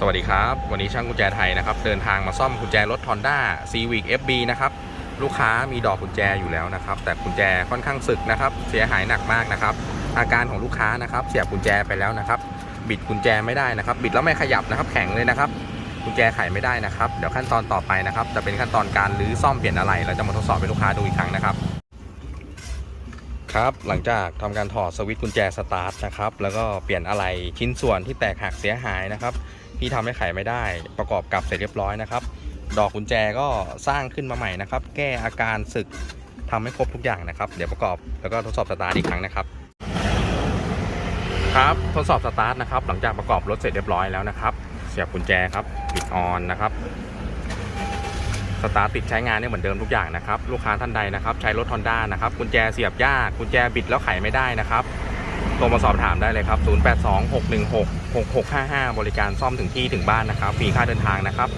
สวัสดีครับ วันนี้ช่างกุญแจไทยนะครับ เดินทางมาซ่อมกุญแจรถ Honda Civic FB นะครับ ลูกค้ามีดอกกุญแจอยู่แล้วนะครับ แต่กุญแจค่อนข้างสึกนะครับ เสียหายหนักมากนะครับ อาการของลูกค้านะครับ เสียบกุญแจไปแล้วนะครับ บิดกุญแจไม่ได้นะครับ บิดแล้วไม่ขยับนะครับ แข็งเลยนะครับ กุญแจไขไม่ได้นะครับ เดี๋ยวขั้นตอนต่อไปนะครับ จะเป็นขั้นตอนการรื้อซ่อมเปลี่ยนอะไรแล้วจะมาทดสอบให้ลูกค้าดูอีกครั้งนะครับครับหลังจากทำการถอดสวิตช์กุญแจสตาร์ทนะครับแล้วก็เปลี่ยนอะไรชิ้นส่วนที่แตกหักเสียหายนะครับ ที่ทำให้ไขไม่ได้ประกอบกับเสร็จเรียบร้อยนะครับ ดอกกุญแจก็สร้างขึ้นมาใหม่นะครับ แก้อาการสึกทำให้ครบทุกอย่างนะครับ เดี๋ยวประกอบแล้วก็ทดสอบสตาร์ทอีกครั้งนะครับ ครับทดสอบสตาร์ทนะครับ หลังจากประกอบรถเสร็จเรียบร้อยแล้วนะครับ เสียบกุญแจครับปิดออนนะครับสตาร์ทติดใช้งานได้เหมือนเดิมทุกอย่างนะครับ ลูกค้าท่านใดนะครับ ใช้รถ Honda นะครับ กุญแจเสียบยาก กุญแจบิดแล้วไขไม่ได้นะครับ โทรมาสอบถามได้เลยครับ 0826166655 บริการซ่อมถึงที่ถึงบ้านนะครับ ฟรีค่าเดินทางนะครับ